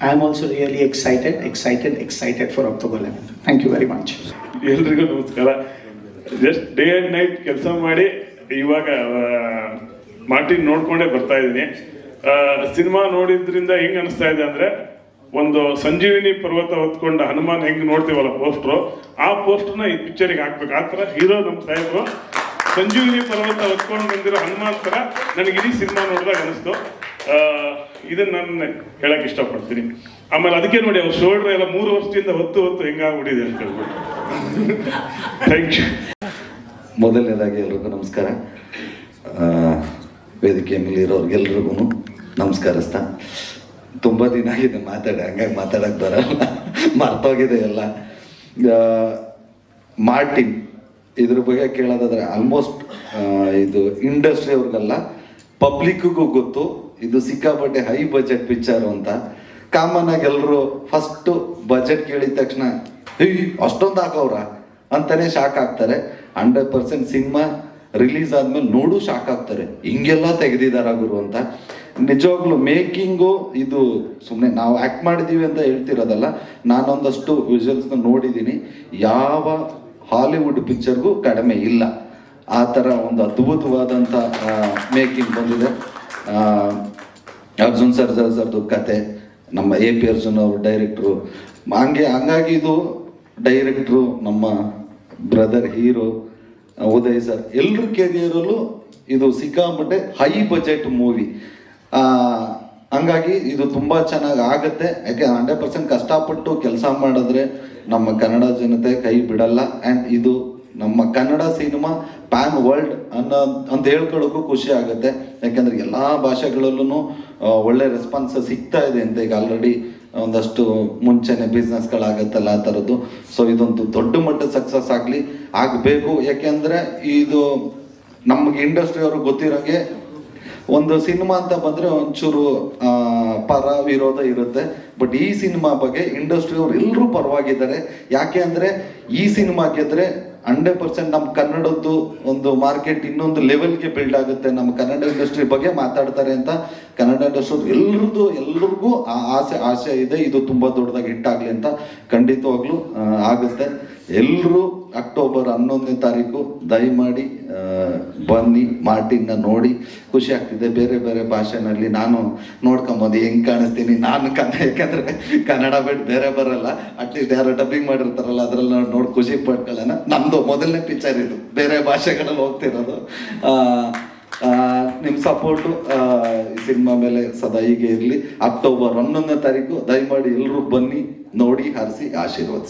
I am also really excited, excited, excited for October 11th. Thank you very much. ಎಲ್ರಿಗೂ ನಮಸ್ಕಾರ just day and night ಕೆಲಸ ಮಾಡಿ ಇವಾಗ Martin ನೋಡ್ಕೊಂಡೇ ಬರ್ತಾ ಇದ್ದೀನಿ ಸಿನಿಮಾ ನೋಡಿದ್ರಿಂದ ಹೆಂಗೆ ಅನಿಸ್ತಾ ಇದೆ ಅಂದರೆ ಒಂದು ಸಂಜೀವಿನಿ ಪರ್ವತ ಹೊತ್ಕೊಂಡ ಹನುಮಾನ್ ಹೆಂಗೆ ನೋಡ್ತೀವಲ್ಲ ಪೋಸ್ಟ್ರು ಆ ಪೋಸ್ಟ್ನ ಈ ಪಿಕ್ಚರಿಗೆ ಹಾಕ್ಬೇಕು ಆ ಥರ ಹೀರೋ ನಮ್ಮ ಸಾಹೇಬರು ಸಂಜೀವಿನಿ ಪರ್ವತ ಹೊತ್ಕೊಂಡು ಬಂದಿರೋ ಹನುಮಾನ್ ಥರ ನನಗೆ ಇಡೀ ಸಿನಿಮಾ ನೋಡಿದಾಗ ಅನಿಸ್ತು ಇದನ್ನ ನಾನು ಹೇಳಕ್ ಇಷ್ಟಪಡ್ತೀನಿ. ಆಮೇಲೆ ಅದಕ್ಕೆ ನೋಡಿ ಅವ್ರು ಶೋಲ್ಡರ್ ಎಲ್ಲ ಮೂರು ವರ್ಷದಿಂದ ಹೊತ್ತು ಹೊತ್ತು ಹೆಂಗಾಗ್ಬಿಟ್ಟಿದೆ ಅಂತ ಹೇಳ್ಬಿಟ್ಟು. ಥ್ಯಾಂಕ್ ಯು ಮೊದಲನೇದಾಗಿ ಎಲ್ರಿಗೂ ನಮಸ್ಕಾರ. ವೇದಿಕೆ ಮೇಲೆ ಇರೋರ್ಗೆಲ್ರಿಗೂ ನಮಸ್ಕಾರಸ್ತಾ. ತುಂಬ ದಿನ ಆಗಿದೆ ಮಾತಾಡಿ, ಹಂಗಾಗಿ ಮಾತಾಡಕ್ಕೆ ಬರಲ್ಲ. ಮರ್ತೋಗಿದೆ ಎಲ್ಲ. ಮಾರ್ಟಿನ್, ಇದ್ರ ಬಗ್ಗೆ ಕೇಳೋದಾದ್ರೆ ಆಲ್ಮೋಸ್ಟ್ ಇದು ಇಂಡಸ್ಟ್ರಿ ಅವ್ರಿಗೆಲ್ಲ ಪಬ್ಲಿಕ್ಗೂ ಗೊತ್ತು. ಇದು ಸಿಕ್ಕಾಪಟ್ಟೆ ಹೈ ಬಜೆಟ್ ಪಿಕ್ಚರ್ ಅಂತ. ಕಾಮನ್ ಆಗಿ ಎಲ್ಲರೂ ಫಸ್ಟ್ ಬಜೆಟ್ ಕೇಳಿದ ತಕ್ಷಣ ಅಷ್ಟೊಂದು ಹಾಕವ್ರ? ಅಂತಾನೆ ಶಾಕ್ ಆಗ್ತಾರೆ. ಹಂಡ್ರೆಡ್ ಪರ್ಸೆಂಟ್ ಸಿನಿಮಾ ರಿಲೀಸ್ ಆದ್ಮೇಲೆ ನೋಡು ಶಾಕ್ ಆಗ್ತಾರೆ. ಹಿಂಗೆಲ್ಲ ತೆಗೆದಿದಾರ ಗುರು ಅಂತ. ನಿಜವಾಗ್ಲು ಮೇಕಿಂಗು ಇದು ಸುಮ್ಮನೆ ನಾವು ಆಕ್ಟ್ ಮಾಡಿದೀವಿ ಅಂತ ಹೇಳ್ತಿರೋದಲ್ಲ, ನಾನೊಂದಷ್ಟು ವಿಜುವಲ್ಸ್ನ ನೋಡಿದ್ದೀನಿ ಯಾವ ಹಾಲಿವುಡ್ ಪಿಕ್ಚರ್ಗೂ ಕಡಿಮೆ ಇಲ್ಲ. ಆ ಥರ ಒಂದು ಅದ್ಭುತವಾದಂಥ ಮೇಕಿಂಗ್ ಬಂದಿದೆ. ಅರ್ಜುನ್ ಸರ್ ಸರ್ದು ಕತೆ, ನಮ್ಮ ಎ ಪಿ ಅರ್ಜುನ್ ಅವರು ಡೈರೆಕ್ಟ್ರು. ಹಂಗೆ, ಹಂಗಾಗಿ ಇದು ಡೈರೆಕ್ಟ್ರು ನಮ್ಮ ಬ್ರದರ್, ಹೀರೋ, ಉದಯ್ ಸರ್ ಎಲ್ಲರ ಕೆರಿಯರಲ್ಲೂ ಇದು ಸಿಕ್ಕಾಪಟ್ಟೆ ಹೈ ಬಜೆಟ್ ಮೂವಿ ಹಂಗಾಗಿ ಇದು ತುಂಬ ಚೆನ್ನಾಗಿ ಆಗುತ್ತೆ. ಯಾಕೆ ಹಂಡ್ರೆಡ್ ಪರ್ಸೆಂಟ್ ಕಷ್ಟಪಟ್ಟು ಕೆಲಸ ಮಾಡಿದ್ರೆ ನಮ್ಮ ಕನ್ನಡ ಜನತೆ ಕೈ ಬಿಡಲ್ಲ. ಆ್ಯಂಡ್ ಇದು ನಮ್ಮ ಕನ್ನಡ ಸಿನಿಮಾ ಪ್ಯಾನ್ ವರ್ಲ್ಡ್ ಅನ್ನೋ ಅಂತ ಹೇಳ್ಕೊಳ್ಳೋಕ್ಕೂ ಖುಷಿ ಆಗುತ್ತೆ. ಯಾಕಂದ್ರೆ ಎಲ್ಲ ಭಾಷೆಗಳಲ್ಲೂ ಒಳ್ಳೆ ರೆಸ್ಪಾನ್ಸ್ ಸಿಗ್ತಾ ಇದೆ ಅಂತ ಈಗ ಆಲ್ರೆಡಿ ಒಂದಷ್ಟು ಮುಂಚೆನೆ ಬಿಸ್ನೆಸ್ಗಳಾಗತ್ತಲ್ಲ ಆ ಥರದ್ದು ಸೊ ಇದೊಂದು ದೊಡ್ಡ ಮಟ್ಟದ ಸಕ್ಸಸ್ ಆಗಲಿ, ಆಗಬೇಕು. ಯಾಕೆಂದರೆ ಇದು ನಮಗೆ ಇಂಡಸ್ಟ್ರಿ ಗೊತ್ತಿರೋಂಗೆ ಒಂದು ಸಿನಿಮಾ ಅಂತ ಬಂದರೆ ಒಂಚೂರು ಪರ ವಿರೋಧ ಇರುತ್ತೆ. ಬಟ್ ಈ ಸಿನಿಮಾ ಬಗ್ಗೆ ಇಂಡಸ್ಟ್ರಿ ಅವ್ರು ಎಲ್ಲರೂ ಪರವಾಗಿದ್ದಾರೆ. ಯಾಕೆ ಅಂದರೆ ಈ ಸಿನಿಮಾ ಗೆದ್ರೆ ಹಂಡ್ರೆಡ್ ಪರ್ಸೆಂಟ್ ನಮ್ಮ ಕನ್ನಡದ್ದು ಒಂದು ಮಾರ್ಕೆಟ್ ಇನ್ನೊಂದು ಲೆವೆಲ್ಗೆ ಬಿಲ್ಡ್ ಆಗುತ್ತೆ. ನಮ್ಮ ಕನ್ನಡ ಇಂಡಸ್ಟ್ರಿ ಬಗ್ಗೆ ಮಾತಾಡ್ತಾರೆ ಅಂತ ಕನ್ನಡ ಇಂಡಸ್ಟ್ರಿ ಎಲ್ರದ್ದು ಆ ಆಸೆ ಆಸೆ ಇದೆ. ಇದು ತುಂಬಾ ದೊಡ್ಡದಾಗಿ ಆಗ್ಲಿ ಅಂತ ಖಂಡಿತವಾಗ್ಲೂ ಆಗುತ್ತೆ. ಎಲ್ಲರೂ ಅಕ್ಟೋಬರ್ ಹನ್ನೊಂದನೇ ತಾರೀಕು ದಯಮಾಡಿ ಬನ್ನಿ ಮಾರ್ಟಿನ್ನ ನೋಡಿ. ಖುಷಿ ಆಗ್ತಿದೆ. ಬೇರೆ ಬೇರೆ ಭಾಷೆನಲ್ಲಿ ನಾನು ನೋಡ್ಕೊಂಬೋದು ಹೆಂಗ್ ಕಾಣಿಸ್ತೀನಿ. ನಾನು ಕನ್ನಡ ಯಾಕಂದರೆ ಕನ್ನಡ ಬಿಟ್ಟು ಬೇರೆ ಬರಲ್ಲ. ಅಟ್ಲೀಸ್ಟ್ ಯಾರು ಡಬ್ಬಿಂಗ್ ಮಾಡಿರ್ತಾರಲ್ಲ, ಅದರಲ್ಲಿ ನಾವು ನೋಡಿ ಖುಷಿ ಪಡ್ಕೊಳ್ಳೋಣ ನಮ್ಮದು ಮೊದಲನೇ ಪಿಕ್ಚರ್ ಇದು. ಬೇರೆ ಭಾಷೆಗಳಲ್ಲಿ ಹೋಗ್ತಿರೋದು. ಆ, ಆ, ನಿಮ್ ಸಪೋರ್ಟು ಸಿನಿಮಾ ಮೇಲೆ ಸದಾ ಹೀಗೆ ಇರಲಿ. ಅಕ್ಟೋಬರ್ ಹನ್ನೊಂದನೇ ತಾರೀಕು ದಯಮಾಡಿ ಎಲ್ಲರೂ ಬನ್ನಿ ನೋಡಿ ಹರಿಸಿ ಆಶೀರ್ವದಿಸಿ.